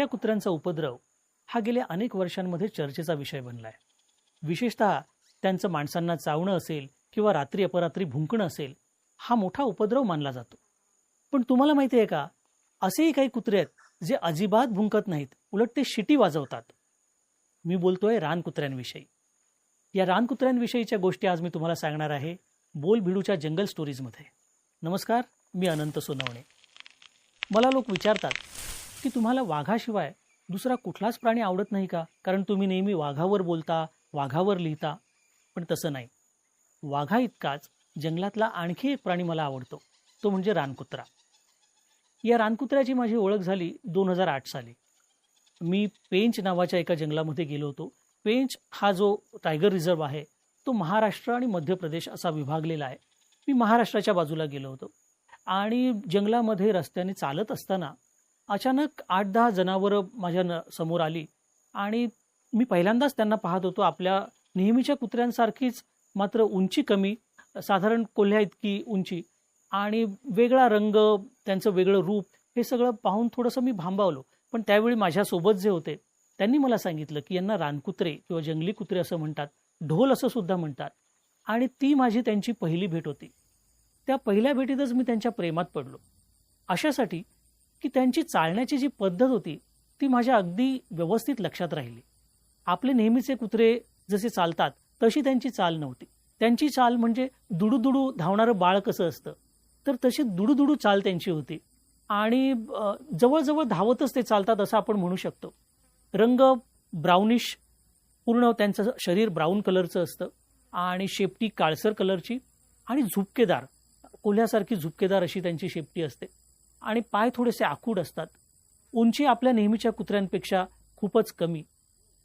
भटक्या कुत्र्यांचा उपद्रव हा गेल्या अनेक वर्षांमध्ये चर्चेचा विषय बनलाय. विशेषतः त्यांचं माणसांना चावणं असेल किंवा रात्री अपरात्री भुंकणं असेल हा मोठा उपद्रव मानला जातो. पण तुम्हाला माहिती आहे का? असेही काही कुत्रे आहेत जे अजिबात भुंकत नाहीत उलट ते शिटी वाजवतात. मी बोलतोय रानकुत्र्यांविषयी या रानकुत्र्यांविषयीच्या गोष्टी आज मी तुम्हाला सांगणार आहे बोल भिडूच्या जंगल स्टोरीजमध्ये. नमस्कार मी अनंत सोनवणे. मला लोक विचारतात की तुम्हाला वाघाशिवाय दुसरा कुठलाच प्राणी आवडत नाही का? कारण तुम्ही नेहमी वाघावर बोलता वाघावर लिहिता. पण तसं नाही. वाघा इतकाच जंगलातला आणखी एक प्राणी मला आवडतो. तो म्हणजे रानकुत्रा. या रानकुत्र्याची माझी ओळख झाली दोन हजार आठ साली. मी पेंच नावाच्या एका जंगलामध्ये गेलो होतो. पेंच हा जो टायगर रिझर्व आहे तो महाराष्ट्र आणि मध्य प्रदेश असा विभागलेला आहे. मी महाराष्ट्राच्या बाजूला गेलो होतो. आणि जंगलामध्ये रस्त्याने चालत असताना अचानक आठ दहा जनावरं माझ्या न समोर आली. आणि मी पहिल्यांदाच त्यांना पाहत होतो. आपल्या नेहमीच्या कुत्र्यांसारखीच मात्र उंची कमी साधारण कोल्ह्या इतकी उंची आणि वेगळा रंग त्यांचं वेगळं रूप हे सगळं पाहून थोडंसं मी भांबावलो. पण त्यावेळी माझ्यासोबत जे होते त्यांनी मला सांगितलं की यांना रानकुत्रे किंवा जंगली कुत्रे असं म्हणतात ढोल असं सुद्धा म्हणतात. आणि ती माझी त्यांची पहिली भेट होती. त्या पहिल्या भेटीतच मी त्यांच्या प्रेमात पडलो. अशासाठी की त्यांची चालण्याची जी पद्धत होती ती माझ्या अगदी व्यवस्थित लक्षात राहिली. आपले नेहमीचे कुत्रे जसे चालतात तशी त्यांची चाल नव्हती. त्यांची चाल म्हणजे दुडूदुडू धावणारं बाळ कसं असतं? तर तशी दुडूदुडू चाल त्यांची होती. आणि जवळजवळ धावतच ते चालतात असं आपण म्हणू शकतो. रंग ब्राउनिश पूर्ण त्यांचं शरीर ब्राऊन कलरचं असतं आणि शेपटी काळसर कलरची आणि झुपकेदार कोल्ह्यासारखी झुपकेदार अशी त्यांची शेपटी असते. आणि पाय थोडेसे आखूड असतात. उंची आपल्या नेहमीच्या कुत्र्यांपेक्षा खूपच कमी.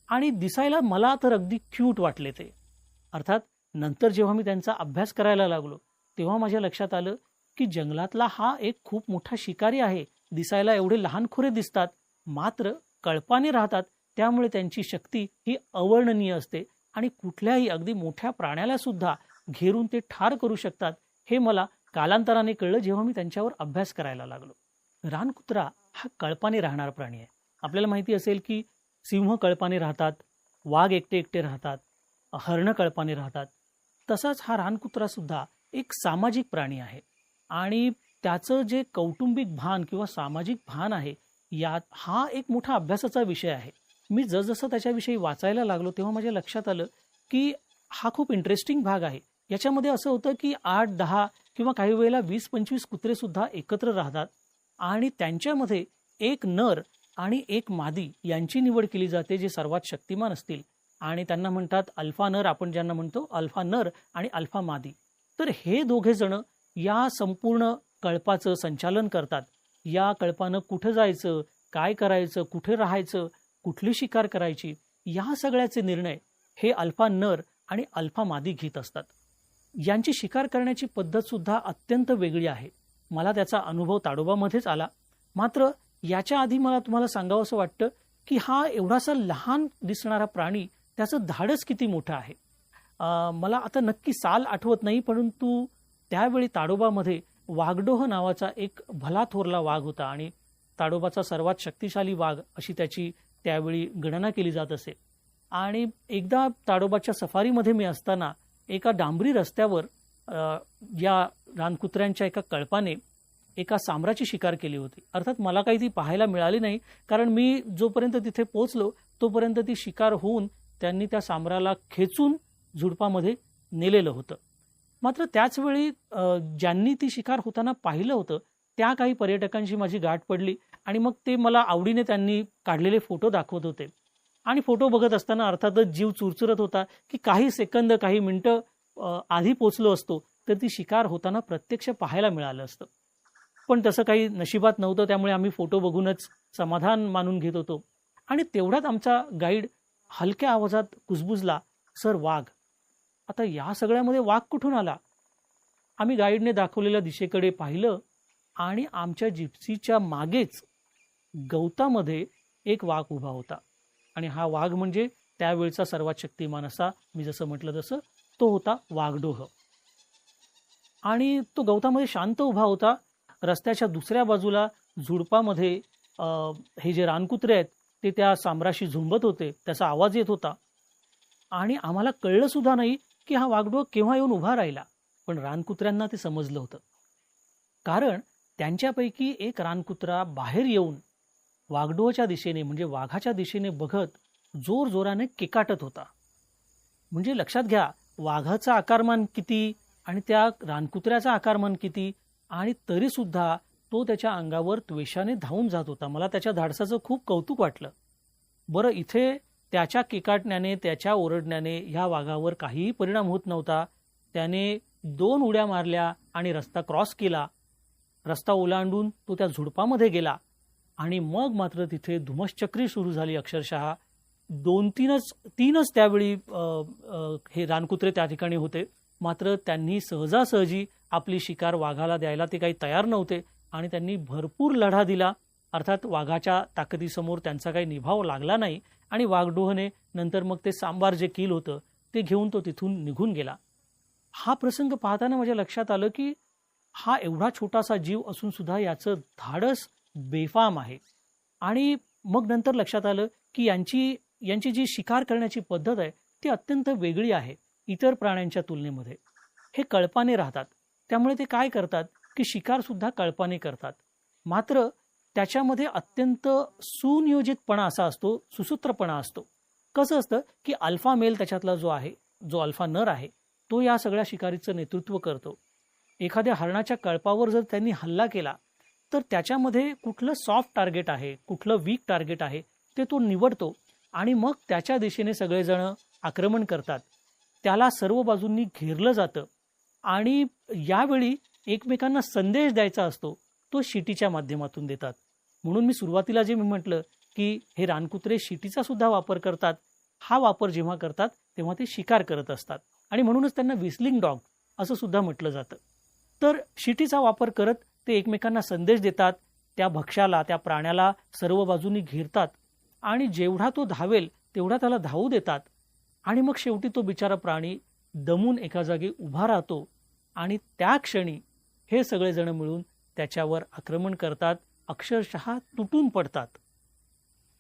आणि दिसायला मला तर अगदी क्यूट वाटले ते. अर्थात नंतर जेव्हा मी त्यांचा अभ्यास करायला लागलो तेव्हा माझ्या लक्षात आलं की जंगलातला हा एक खूप मोठा शिकारी आहे. दिसायला एवढे लहान खुरे दिसतात मात्र कळपाने राहतात त्यामुळे त्यांची शक्ती ही अवर्णनीय असते आणि कुठल्याही अगदी मोठ्या प्राण्याला सुद्धा घेरून ते ठार करू शकतात हे मला कालांतराने कळलं जेव्हा मी त्यांच्यावर अभ्यास करायला लागलो. रानकुत्रा हा कळपाने राहणारा प्राणी आहे. आपल्याला माहिती असेल की सिंह कळपाने राहतात वाघ एकटे एकटे राहतात हरणं कळपाने राहतात. तसाच हा रानकुत्रा सुद्धा एक सामाजिक प्राणी आहे. आणि त्याचं जे कौटुंबिक भान किंवा सामाजिक भान आहे यात हा एक मोठा अभ्यासाचा विषय आहे. मी जसजसं त्याच्याविषयी वाचायला लागलो तेव्हा माझ्या लक्षात आलं की हा खूप इंटरेस्टिंग भाग आहे. याच्यामध्ये असं होतं की आठ दहा किंवा काही वेळेला वीस पंचवीस कुत्रे सुद्धा एकत्र राहतात आणि त्यांच्यामध्ये एक नर आणि एक मादी यांची निवड केली जाते जे सर्वात शक्तिमान असतील. आणि त्यांना म्हणतात अल्फा नर आपण ज्यांना म्हणतो अल्फा नर आणि अल्फा मादी. तर हे दोघे जण या संपूर्ण कळपाचं संचालन करतात. या कळपानं कुठं जायचं काय करायचं कुठे राहायचं कुठली शिकार करायची या सगळ्याचे निर्णय हे अल्फा नर आणि अल्फा मादी घेत असतात. यांची शिकार करण्याची पद्धत सुद्धा अत्यंत वेगळी आहे. मला त्याचा अनुभव ताडोबामध्येच आला. मात्र याच्या आधी मला तुम्हाला सांगावं असं वाटतं की हा एवढासा लहान दिसणारा प्राणी त्याचं धाडस किती मोठं आहे? मला आता नक्की साल आठवत नाही परंतु त्यावेळी ताडोबामध्ये वाघडोह नावाचा एक भला थोरला वाघ होता आणि ताडोबाचा सर्वात शक्तिशाली वाघ अशी त्याची त्यावेळी गणना केली जात असे. आणि एकदा ताडोबाच्या सफारीमध्ये मी असताना एका डांबरी रस्त्यावर या रानकुत्र्यांच्या एका कळपाने एका सामराची शिकार केली होती. अर्थात मला काही ती पाहायला मिळाली नाही कारण मी जोपर्यंत तिथे पोहोचलो तोपर्यंत ती शिकार होऊन त्यांनी त्या सामराला खेचून झुडपामध्ये नेलेलं होतं. मात्र त्याचवेळी ज्यांनी ती शिकार होताना पाहिलं होतं त्या काही पर्यटकांशी माझी गाठ पडली आणि मग ते मला आवडीने त्यांनी काढलेले फोटो दाखवत होते. आणि फोटो बघत असताना अर्थातच जीव चुरचुरत होता की काही सेकंद काही मिनटं आधी पोचलो असतो तर ती शिकार होताना प्रत्यक्ष पाहायला मिळालं असतं. पण तसं काही नशिबात नव्हतं त्यामुळे आम्ही फोटो बघूनच समाधान मानून घेत होतो. आणि तेवढ्यात आमचा गाईड हलक्या आवाजात कुजबुजला सर वाघ आता या सगळ्यामध्ये वाघ कुठून आला? आम्ही गाईडने दाखवलेल्या दिशेकडे पाहिलं आणि आमच्या जिप्सीच्या मागेच गवतामध्ये एक वाघ उभा होता. आणि हा वाघ म्हणजे त्यावेळचा सर्वात शक्तिमान असा मी जसं म्हटलं तसं तो होता वाघडोह. आणि तो गवतामध्ये शांत उभा होता. रस्त्याच्या दुसऱ्या बाजूला झुडपामध्ये हे जे रानकुत्रे आहेत ते त्या सांबराशी झुंबत होते त्याचा आवाज येत होता. आणि आम्हाला कळलं सुद्धा नाही की हा वाघडोह केव्हा येऊन उभा राहिला पण रानकुत्र्यांना ते समजलं होतं. कारण त्यांच्यापैकी एक रानकुत्रा बाहेर येऊन वाघडोळच्या दिशेने म्हणजे वाघाच्या दिशेने बघत जोर जोराने केकाटत होता. म्हणजे लक्षात घ्या वाघाचं आकारमान किती आणि त्या रानकुत्र्याचं आकारमान किती आणि तरी सुद्धा तो त्याच्या अंगावर त्वेषाने धावून जात होता. मला त्याच्या धाडसाचं खूप कौतुक वाटलं. बरं इथे त्याच्या केकाटण्याने त्याच्या ओरडण्याने ह्या वाघावर काहीही परिणाम होत नव्हता. त्याने दोन उड्या मारल्या आणि रस्ता क्रॉस केला. रस्ता ओलांडून तो त्या झुडपामध्ये गेला. आणि मग मात्र तिथे धुमश्चक्री सुरू झाली अक्षरशः. दोन तीनच तीनच त्यावेळी हे रानकुत्रे त्या ठिकाणी होते. मात्र त्यांनी सहजासहजी आपली शिकार वाघाला द्यायला ते काही तयार नव्हते आणि त्यांनी भरपूर लढा दिला. अर्थात वाघाच्या ताकदीसमोर त्यांचा काही निभाव लागला नाही आणि वाघडोहने नंतर मग ते सांबार जे किल होतं ते घेऊन तो तिथून निघून गेला. हा प्रसंग पाहताना माझ्या लक्षात आलं की हा एवढा छोटासा जीव असून सुद्धा याचं धाडस बेफाम आहे. आणि मग नंतर लक्षात आलं की यांची यांची जी शिकार करण्याची पद्धत आहे ती अत्यंत वेगळी आहे इतर प्राण्यांच्या तुलनेमध्ये. हे कळपाने राहतात. त्यामुळे ते काय करतात? की शिकार सुद्धा कळपाने करतात. मात्र त्याच्यामध्ये अत्यंत सुनियोजितपणा असा असतो सुसूत्रपणा असतो. कसं असतं की अल्फा मेल त्याच्यातला जो आहे जो अल्फा नर आहे तो या सगळ्या शिकारीचं नेतृत्व करतो. एखाद्या हरणाच्या कळपावर जर त्यांनी हल्ला केला तर त्याच्यामध्ये कुठलं सॉफ्ट टार्गेट आहे कुठलं वीक टार्गेट आहे ते तो निवडतो आणि मग त्याच्या दिशेने सगळेजण आक्रमण करतात. त्याला सर्व बाजूंनी घेरलं जातं आणि यावेळी एकमेकांना संदेश द्यायचा असतो तो शिटीच्या माध्यमातून देतात. म्हणून मी सुरुवातीला जे मी म्हटलं की हे रानकुत्रे शिटीचा सुद्धा वापर करतात हा वापर जेव्हा करतात तेव्हा ते शिकार करत असतात. आणि म्हणूनच त्यांना विस्लिंग डॉग असं सुद्धा म्हटलं जातं. तर शिटीचा वापर करत ते एकमेकांना संदेश देतात त्या भक्ष्याला त्या प्राण्याला सर्व बाजूनी घेरतात आणि जेवढा तो धावेल तेवढा त्याला धावू देतात. आणि मग शेवटी तो बिचारा प्राणी दमून एका जागी उभा राहतो आणि त्या क्षणी हे सगळेजण मिळून त्याच्यावर आक्रमण करतात अक्षरशः तुटून पडतात.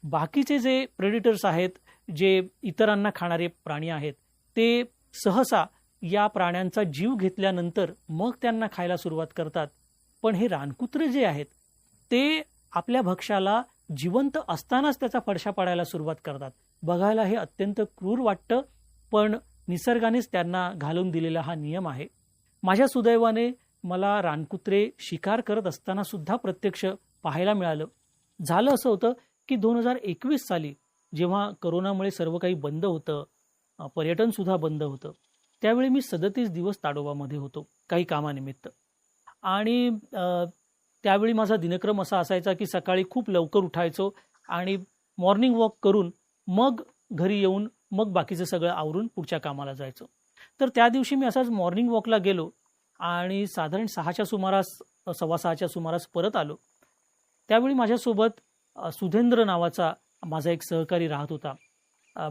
बाकीचे जे प्रेडिटर्स आहेत जे इतरांना खाणारे प्राणी आहेत ते सहसा या प्राण्यांचा जीव घेतल्यानंतर मग त्यांना खायला सुरुवात करतात. पण हे रानकुत्रे जे आहेत ते आपल्या भक्ष्याला जिवंत असतानाच त्याचा फडशा पाडायला सुरुवात करतात. बघायला हे अत्यंत क्रूर वाटतं पण निसर्गानेच त्यांना घालून दिलेला हा नियम आहे. माझ्या सुदैवाने मला रानकुत्रे शिकार करत असताना सुद्धा प्रत्यक्ष पाहायला मिळालं. झालं असं होतं की दोन हजार एकवीस साली जेव्हा करोनामुळे सर्व काही बंद होतं पर्यटन सुद्धा बंद होतं त्यावेळी मी सदतीस दिवस ताडोबामध्ये होतो काही कामानिमित्त. आणि त्यावेळी माझा दिनक्रम असा असायचा की सकाळी खूप लवकर उठायचो आणि मॉर्निंग वॉक करून मग घरी येऊन मग बाकीचं सगळं आवरून पुढच्या कामाला जायचो. तर त्या दिवशी मी असाच मॉर्निंग वॉकला गेलो आणि साधारण सहाच्या सुमारास सव्वा सहाच्या सुमारास परत आलो. त्यावेळी माझ्यासोबत सुधेंद्र नावाचा माझा एक सहकारी राहत होता.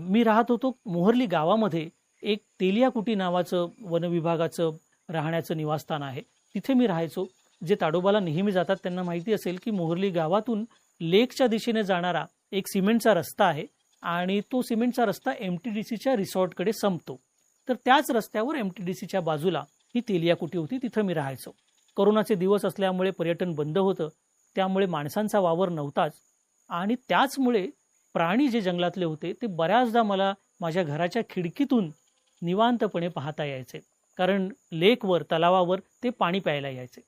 मी राहत होतो मोहर्ली गावामध्ये एक तेलियाकुटी नावाचं वनविभागाचं राहण्याचं निवासस्थान आहे. तिथे मी राहायचो. जे ताडोबाला नेहमी जातात त्यांना माहिती असेल की मोहर्ली गावातून लेकच्या दिशेने जाणारा एक सिमेंटचा रस्ता आहे आणि तो सिमेंटचा रस्ता एम टी डी सीच्या रिसॉर्टकडे संपतो. तर त्याच रस्त्यावर एम टी डी सीच्या बाजूला ही तेलियाकुटी होती तिथं मी राहायचो. करोनाचे दिवस असल्यामुळे पर्यटन बंद होतं त्यामुळे माणसांचा वावर नव्हताच आणि त्याचमुळे प्राणी जे जंगलातले होते ते बऱ्याचदा मला माझ्या घराच्या खिडकीतून निवांतपणे पाहता यायचे. कारण लेकवर तलावावर ते पाणी प्यायला यायचे.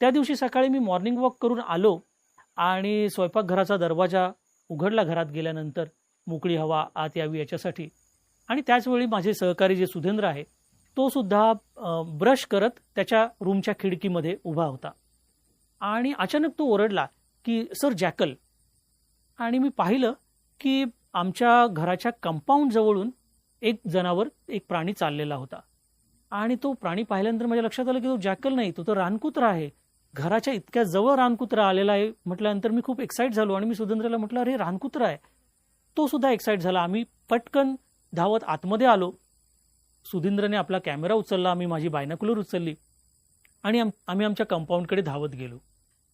त्या दिवशी सकाळी मी मॉर्निंग वॉक करून आलो आणि स्वयंपाकघराचा दरवाजा उघडला घरात गेल्यानंतर. मोकळी हवा आत यावी याच्यासाठी. आणि त्याचवेळी माझे सहकारी जे सुधेंद्र आहे तो सुद्धा ब्रश करत त्याच्या रूमच्या खिडकीमध्ये उभा होता. आणि अचानक तो ओरडला की सर जॅकल आणि मी पाहिलं की आमच्या घराच्या कंपाऊंड जवळून एक जनावर एक प्राणी चाललेला होता. आणि तो प्राणी पाहिल्यानंतर माझ्या लक्षात आलं की तो जॅकल नाही तो तर रानकुत्रा आहे. घराच्या इतक्या जवळ रानकुत्रा आलेला आहे म्हटल्यानंतर मी खूप एक्साईट झालो आणि मी सुधेंद्रला म्हटलं अरे रानकुत्रा आहे. तो सुद्धा एक्साईट झाला. आम्ही पटकन धावत आतमध्ये आलो. सुधींद्रने आपला कॅमेरा उचलला आम्ही माझी बायनाकुलर उचलली आणि आम्ही आमच्या कंपाऊंडकडे धावत गेलो.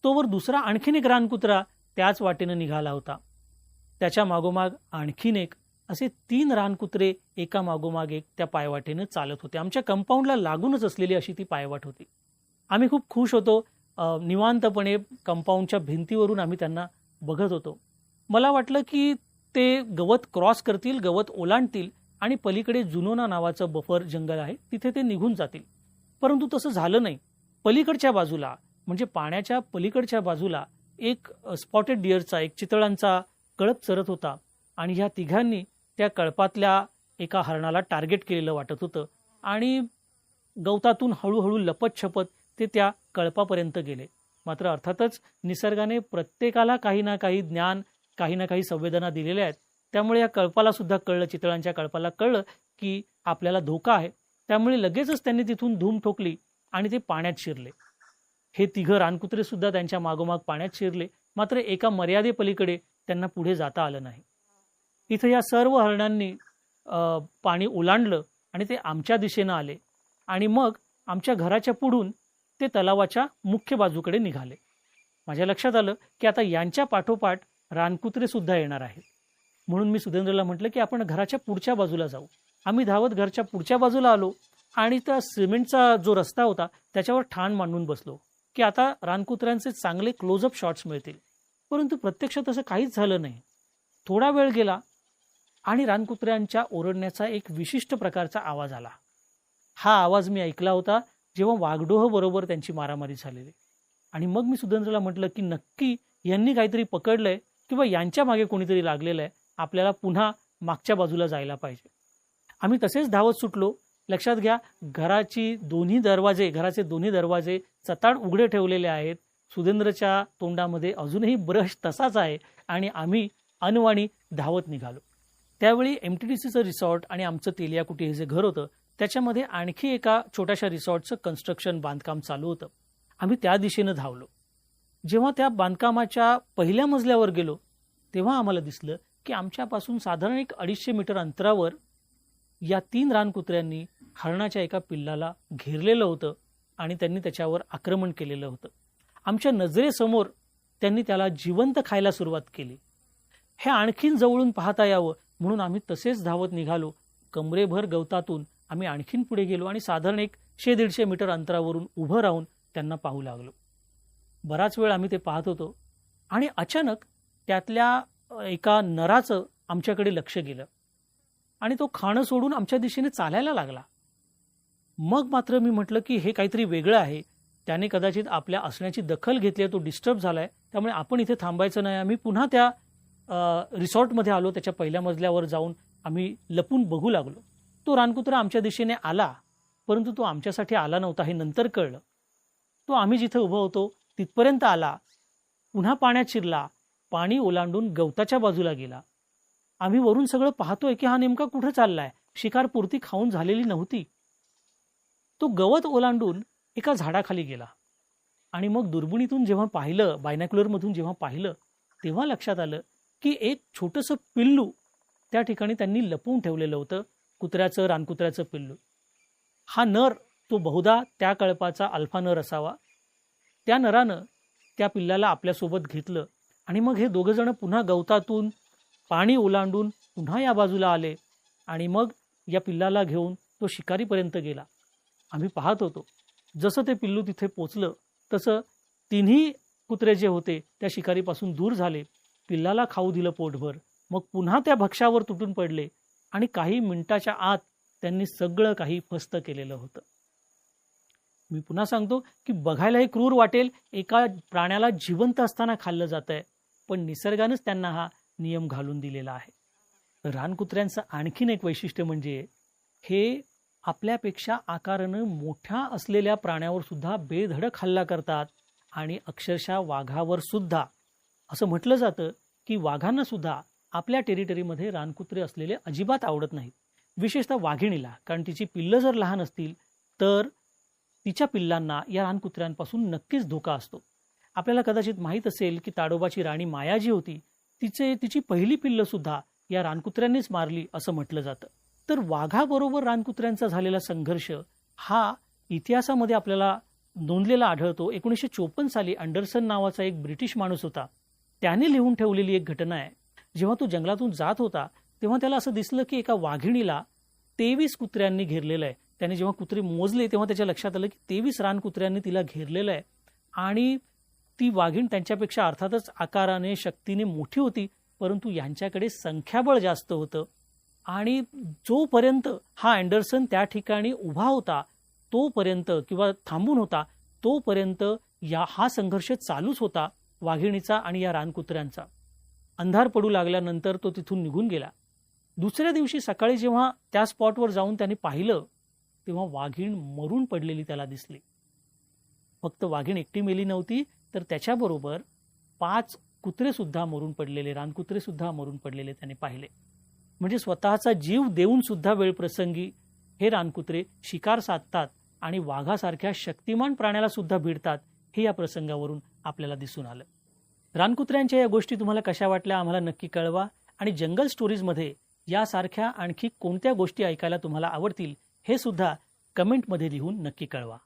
तोवर दुसरा आणखीन एक रानकुत्रा त्याच वाटेनं निघाला होता. त्याच्या मागोमाग आणखीन एक असे तीन रानकुत्रे एका मागोमाग एक त्या पायवाटेनं चालत होते. आमच्या कंपाऊंडला लागूनच असलेली अशी ती पायवाट होती. आम्ही खूप खुश होतो. निवांतपणे कंपाऊंडच्या भिंतीवरून आम्ही त्यांना बघत होतो. मला वाटलं की ते गवत क्रॉस करतील गवत ओलांडतील आणि पलीकडे जुनोना नावाचं बफर जंगल आहे तिथे ते निघून जातील. परंतु तसं झालं नाही. पलीकडच्या बाजूला म्हणजे पाण्याच्या पलीकडच्या बाजूला एक स्पॉटेड डिअरचा एक चितळांचा कळप चरत होता आणि ह्या तिघांनी त्या कळपातल्या एका हरणाला टार्गेट केलेलं वाटत होतं. आणि गवतातून हळूहळू लपत छपत ते त्या कळपापर्यंत गेले. मात्र अर्थातच निसर्गाने प्रत्येकाला काही ना काही ज्ञान काही ना काही संवेदना दिलेल्या आहेत. त्यामुळे या कळपाला सुद्धा कळलं चितळांच्या कळपाला कळलं की आपल्याला धोका आहे. त्यामुळे लगेचच त्यांनी तिथून धूम ठोकली आणि ते पाण्यात शिरले. हे तिघं रानकुत्रे सुद्धा त्यांच्या मागोमाग पाण्यात शिरले. मात्र एका मर्यादेपलीकडे त्यांना पुढे जाता आलं नाही. इथं या सर्व हरणांनी पाणी ओलांडलं आणि ते आमच्या दिशेनं आले. आणि मग आमच्या घराच्या पुढून ते तलावाच्या मुख्य बाजूकडे निघाले. माझ्या लक्षात आलं की आता यांच्या पाठोपाठ रानकुत्रेसुद्धा येणार आहेत. म्हणून मी सुधेंद्रला म्हटलं की आपण घराच्या पुढच्या बाजूला जाऊ. आम्ही धावत घरच्या पुढच्या बाजूला आलो आणि त्या सिमेंटचा जो रस्ता होता त्याच्यावर ठाण मांडून बसलो की आता रानकुत्र्यांचे चांगले क्लोजअप शॉट्स मिळतील. परंतु प्रत्यक्षात तसं काहीच झालं नाही. थोडा वेळ गेला आणि रानकुत्र्यांच्या ओरडण्याचा एक विशिष्ट प्रकारचा आवाज आला. हा आवाज मी ऐकला होता जेव्हा वाघडोह बरोबर त्यांची मारामारी झालेली. आणि मग मी सुधेंद्रला म्हटलं की नक्की यांनी काहीतरी पकडलंय किंवा यांच्या मागे कोणीतरी लागलेलं आहे आपल्याला पुन्हा मागच्या बाजूला जायला पाहिजे. आम्ही तसेच धावत सुटलो. लक्षात घ्या घराची दोन्ही दरवाजे घराचे दोन्ही दरवाजे चताड उघडे ठेवलेले आहेत. सुधेंद्रच्या तोंडामध्ये अजूनही ब्रश तसाच आहे आणि आम्ही अनवाणी धावत निघालो. त्यावेळी एम टी डी सीचं रिसॉर्ट आणि आमचं तेलियाकुटी हे जे घर होतं त्याच्यामध्ये आणखी एका छोट्याशा रिसॉर्टचं कन्स्ट्रक्शन बांधकाम चालू होतं. आम्ही त्या दिशेनं धावलो. जेव्हा त्या बांधकामाच्या पहिल्या मजल्यावर गेलो तेव्हा आम्हाला दिसलं की आमच्यापासून साधारण एक अडीचशे मीटर अंतरावर या तीन रानकुत्र्यांनी हरणाच्या एका पिल्लाला घेरलेलं होतं आणि त्यांनी त्याच्यावर आक्रमण केलेलं होतं. आमच्या नजरेसमोर त्यांनी त्याला जिवंत खायला सुरुवात केली. हे आणखीन जवळून पाहता यावं म्हणून आम्ही तसेच धावत निघालो. कमरेभर गवतातून आम्ही आणखीन पुढे गेलो आणि साधारण एक शे दीडशे मीटर अंतरावरून उभं राहून त्यांना पाहू लागलो. बराच वेळ आम्ही ते पाहत होतो आणि अचानक त्यातल्या एका नराचं आमच्याकडे लक्ष गेलं आणि तो खाणं सोडून आमच्या दिशेने चालायला लागला. मग मात्र मी म्हटलं की हे काहीतरी वेगळं आहे. त्याने कदाचित आपल्या असण्याची दखल घेतली आहे तो डिस्टर्ब झालाय. त्यामुळे आपण इथे थांबायचं नाही. आम्ही पुन्हा त्या रिसॉर्टमध्ये आलो त्याच्या पहिल्या मजल्यावर जाऊन आम्ही लपून बघू लागलो. तो रानकुत्रा आमच्या दिशेने आला परंतु तो आमच्यासाठी आला नव्हता हे नंतर कळलं. तो आम्ही जिथे उभं होतो तिथपर्यंत आला. पुन्हा पाण्यात शिरला पाणी ओलांडून गवताच्या बाजूला गेला. आम्ही वरून सगळं पाहतोय की हा नेमका कुठं चाललाय शिकार पुरती खाऊन झालेली नव्हती. तो गवत ओलांडून एका झाडाखाली गेला. आणि मग दुर्बिणीतून जेव्हा पाहिलं बायनॅक्युलरमधून जेव्हा पाहिलं तेव्हा लक्षात आलं की एक छोटंसं पिल्लू त्या ठिकाणी त्यांनी लपवून ठेवलेलं होतं कुत्र्याचं रानकुत्र्याचं पिल्लू. हा नर तो बहुधा त्या कळपाचा अल्फा नर असावा. त्या नरानं त्या पिल्लाला आपल्यासोबत घेतलं आणि मग हे दोघंजणं पुन्हा गवतातून पाणी ओलांडून पुन्हा या बाजूला आले आणि मग या पिल्लाला घेऊन तो शिकारीपर्यंत गेला. आम्ही पाहत होतो. जसं ते पिल्लू तिथे पोचलं तसं तिन्ही कुत्रे जे होते त्या शिकारीपासून दूर झाले. पिल्लाला खाऊ दिलं पोटभर. मग पुन्हा त्या भक्ष्यावर तुटून पडले आणि काही मिनिटाच्या आत त्यांनी सगळं काही फस्त केलेलं होतं. मी पुन्हा सांगतो की बघायला हे क्रूर वाटेल एका प्राण्याला जिवंत असताना खाल्लं जात आहे पण निसर्गानेच त्यांना हा नियम घालून दिलेला आहे. रानकुत्र्यांचं आणखीन एक वैशिष्ट्य म्हणजे हे आपल्यापेक्षा आकारानं मोठ्या असलेल्या प्राण्यावर सुद्धा बेधडक हल्ला करतात आणि अक्षरशः वाघावर सुद्धा असं म्हटलं जातं की वाघांना सुद्धा आपल्या टेरिटरीमध्ये रानकुत्रे असलेले अजिबात आवडत नाहीत. विशेषतः वाघिणीला कारण तिची पिल्लं जर लहान असतील तर तिच्या पिल्लांना या रानकुत्र्यांपासून नक्कीच धोका असतो. आपल्याला कदाचित माहीत असेल की ताडोबाची राणी माया जी होती तिचे तिची पहिली पिल्लं सुद्धा या रानकुत्र्यांनीच मारली असं म्हटलं जातं. तर वाघाबरोबर रानकुत्र्यांचा झालेला संघर्ष हा इतिहासामध्ये आपल्याला नोंदलेला आढळतो. एकोणीसशे चोपन्न साली अँडरसन नावाचा एक ब्रिटिश माणूस होता. त्याने लिहून ठेवलेली एक घटना आहे. जेव्हा तो जंगलातून जात होता तेव्हा त्याला असं दिसलं की एका वाघिणीला तेवीस कुत्र्यांनी घेरलेलं आहे. त्याने जेव्हा कुत्रे मोजले तेव्हा त्याच्या लक्षात आलं की तेवीस रानकुत्र्यांनी तिला घेरलेलं आहे. आणि ती वाघीण त्यांच्यापेक्षा अर्थातच आकाराने शक्तीने मोठी होती परंतु यांच्याकडे संख्याबळ जास्त होतं. आणि जोपर्यंत हा अँडरसन त्या ठिकाणी उभा होता तोपर्यंत किंवा थांबून होता तोपर्यंत या हा संघर्ष चालूच होता. वाघिणीचा आणि या रानकुत्र्यांचा. अंधार पडू लागल्यानंतर तो तिथून निघून गेला. दुसऱ्या दिवशी सकाळी जेव्हा त्या स्पॉटवर जाऊन त्याने पाहिलं तेव्हा वाघीण मरून पडलेली त्याला दिसली. फक्त वाघीण एकटी मेली नव्हती तर त्याच्याबरोबर पाच कुत्रे सुद्धा मरून पडलेले रानकुत्रे सुद्धा मरून पडलेले त्याने पाहिले. म्हणजे स्वतःचा जीव देऊन सुद्धा वेळप्रसंगी हे रानकुत्रे शिकार साधतात आणि वाघासारख्या शक्तिमान प्राण्याला सुद्धा भिडतात हे या प्रसंगावरून आपल्याला दिसून आलं. रानकुत्र्यांच्या या गोष्टी तुम्हाला कशा वाटल्या आम्हाला नक्की कळवा. आणि जंगल स्टोरीजमध्ये यासारख्या आणखी कोणत्या गोष्टी ऐकायला तुम्हाला आवडतील हे सुद्धा कमेंटमध्ये लिहून नक्की कळवा.